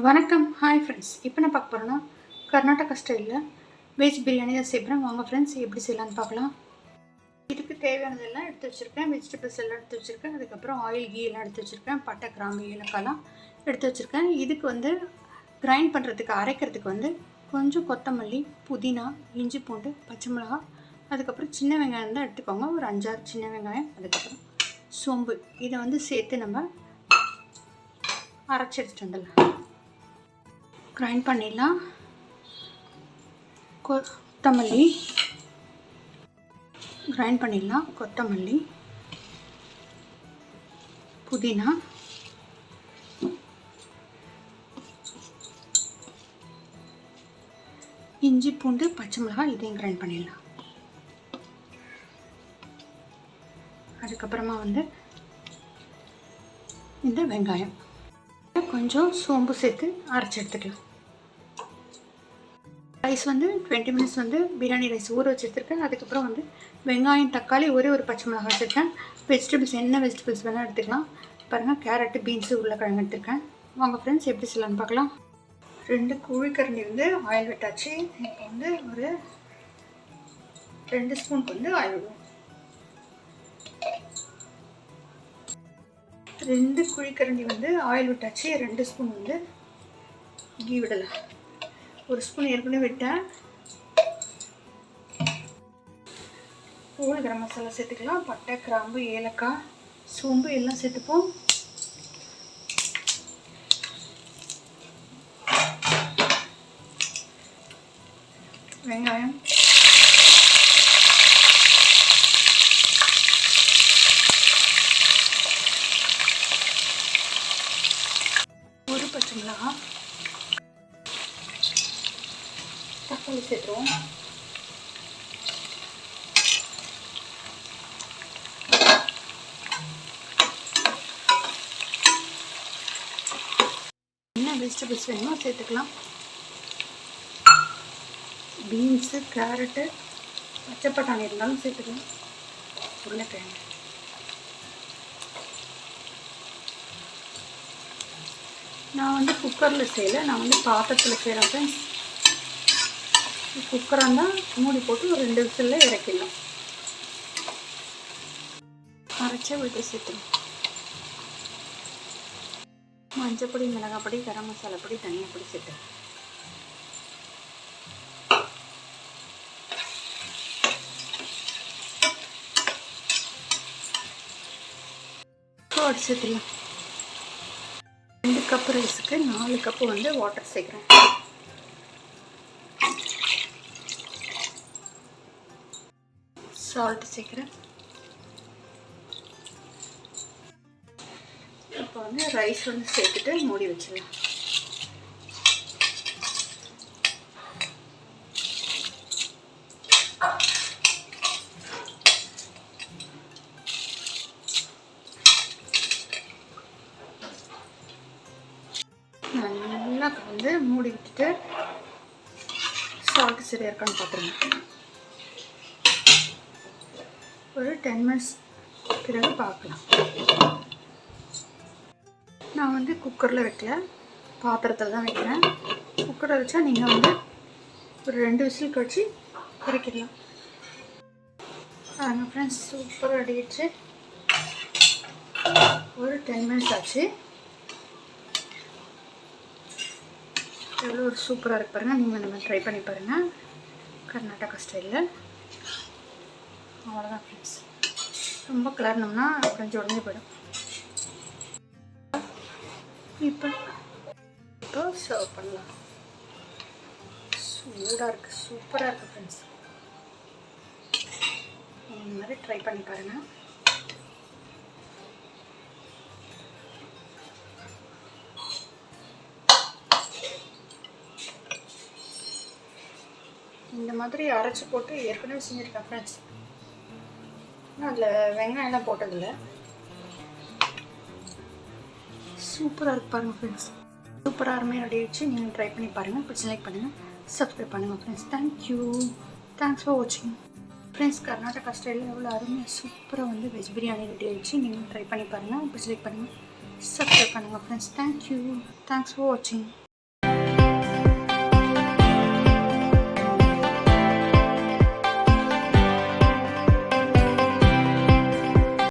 வணக்கம். Hi friends இப்போ நான் பார்க்க போகிறேன்னா கர்நாடகா ஸ்டைலில் வெஜ் பிரியாணி தான் செய்கிறேன் வாங்க ஃப்ரெண்ட்ஸ் எப்படி செய்யலான்னு பார்க்கலாம். இதுக்கு தேவையானதெல்லாம் எடுத்து வச்சுருக்கேன். வெஜிடபிள்ஸ் எல்லாம் எடுத்து வச்சுருக்கேன். அதுக்கப்புறம் ஆயில் கீ எல்லாம் எடுத்து வச்சுருக்கேன். பட்டை கிராம்பு ஏலக்காய்லாம் எடுத்து வச்சுருக்கேன். இதுக்கு வந்து கிரைண்ட் பண்ணுறதுக்கு அரைக்கிறதுக்கு வந்து கொஞ்சம் கொத்தமல்லி புதினா இஞ்சி பூண்டு பச்சை மிளகா அதுக்கப்புறம் சின்ன வெங்காயம் தான் எடுத்துக்கோங்க. ஒரு அஞ்சாறு சின்ன வெங்காயம் அதுக்கப்புறம் சோம்பு. இதை வந்து சேர்த்து நம்ம அரைச்சி எடுத்துகிட்டு வந்துடலாம். கிரைண்ட் பண்ணிடலாம். கொத்தமல்லி. கிரைண்ட் பண்ணிடலாம் கொத்தமல்லி. புதினா. இஞ்சி பூண்டு பச்சை மிளகாய் இதையும் கிரைண்ட் பண்ணிடலாம். அதுக்கப்புறமா வந்து இந்த வெங்காயம். கொஞ்சம் சோம்பு சேர்த்து அரைச்சி எடுத்துக்கலாம். ரைஸ் வந்து டுவெண்ட்டி மினிட்ஸ் வந்து பிரியாணி ரைஸ் ஊற வச்சு எடுத்துருக்கேன். அதுக்கப்புறம் வந்து வெங்காயம் தக்காளி ஒரே ஒரு பச்சை மிளகாய் வச்சுருக்கேன். வெஜிடபிள்ஸ் என்ன வெஜிடபிள்ஸ் வேணால் எடுத்துக்கலாம். பாருங்கள் கேரட்டு பீன்ஸு உருளைக்கிழங்கு எடுத்துருக்கேன். வாங்க ஃப்ரெண்ட்ஸ் எப்படி செய்யலான்னு பார்க்கலாம். ரெண்டு குழிக்கரண்டி வந்து ஆயில் விட்டாச்சு. இப்போ வந்து ஒரு ரெண்டு ஸ்பூனுக்கு வந்து ஆயில் விடுவோம். ரெண்டு குழிக்கரண்டி வந்து ஆயில் விட்டாச்சு ரெண்டு ஸ்பூன் வந்து கீ விடலாம். ஒரு ஸ்பூன் ஏற்கனவே விட்டேன். ஹோல் கரம் மசாலா சேர்த்துக்கலாம். பட்டை கிராம்பு ஏலக்காய் சோம்பு எல்லாம் சேர்த்துப்போம். வெங்காயம். ஒரு தக்காளி சேர்த்துருவோம். என்ன வெஜிடபிள்ஸ் வேணுமோ சேர்த்துக்கலாம். பீன்ஸு கேரட்டு பச்சை பட்டாணி இருந்தாலும் சேர்த்துக்கலாம். உருளைக்கிழங்கு. நான் வந்து குக்கரில் செய்யலை. நான் வந்து பாத்திரத்தில் செய்கிறேன் ஃப்ரெண்ட்ஸ் குக்கராக இருந்தால் மூடி போட்டு ஒரு ரெண்டு விசிலில் இறக்கிடலாம். அரைச்ச விட்டு சேர்த்துணும் மஞ்சப்பொடி மிளகாப்பொடி கரம் மசாலா பொடி தனியாக பொடி சேர்த்து. வாட்டர் சேர்த்துலாம் கப் ரைஸுக்கு நாலு கப்பு வந்து வாட்டர் சேர்க்குறேன். சால்ட் சேர்க்குறேன். இப்போ வந்து ரைஸ் வந்து சேர்த்துட்டு மூடி வச்சிடலாம். நல்லா வந்து மூடி விட்டுட்டு சால்ட் சரியாக இருக்கான்னு பார்த்துருங்க ஒரு டென் மினிட்ஸ் பிறகு பார்க்கலாம் நான் வந்து குக்கரில் வைக்கல. பாத்திரத்தில் தான் வைக்கிறேன். குக்கரில் வச்சா நீங்கள் வந்து ஒரு ரெண்டு விசில் கழிச்சு இறக்கிடலாம் பாருங்கள் ஃப்ரெண்ட்ஸ் சூப்பராக அடிக்கிச்சு ஒரு டென் மினிட்ஸ் ஆச்சு. எவ்வளோ ஒரு சூப்பராக இருக்கு பாருங்கள் நீங்கள் இந்த மாதிரி ட்ரை பண்ணி பாருங்கள் கர்நாடகா ஸ்டைலில் அவ்வளோதான் ஃப்ரெண்ட்ஸ் ரொம்ப கிளறினோம்னா கொஞ்சம் உடஞ்சி போயிடும். இப்போ இப்போ சர்வ் பண்ணலாம். சூடாக இருக்குது சூப்பராக இருக்குது ஃப்ரெண்ட்ஸ் இந்த மாதிரி ட்ரை பண்ணி பாருங்கள் இந்த மாதிரி அரைச்சி போட்டு ஏற்கனவே செஞ்சுருக்கேன் ஃப்ரெண்ட்ஸ் அதில் வெங்காயம்லாம் போட்டதில்லை. சூப்பராக இருக்கு பாருங்கள் ஃப்ரெண்ட்ஸ் சூப்பராக அருமையாக ரெடி ஆயிடுச்சு. நீங்கள் ட்ரை பண்ணி பாருங்கள் பிடிச்சி லைக் பண்ணுங்கள் சப்ஸ்கிரைப் பண்ணுங்கள் friends thank you thanks for வாட்சிங் ஃப்ரெண்ட்ஸ் கர்நாடகா ஸ்டைலில் எவ்வளோ அருமையாக சூப்பராக வந்து வெஜ் பிரியாணி ரெடி ஆகிடுச்சு நீங்கள் ட்ரை பண்ணி பாருங்கள் பிடிச்சி லைக் பண்ணுங்கள் சப்ஸ்கிரைப் பண்ணுங்கள் ஃப்ரெண்ட்ஸ் தேங்க்யூ தேங்க்ஸ் ஃபார் வாட்சிங்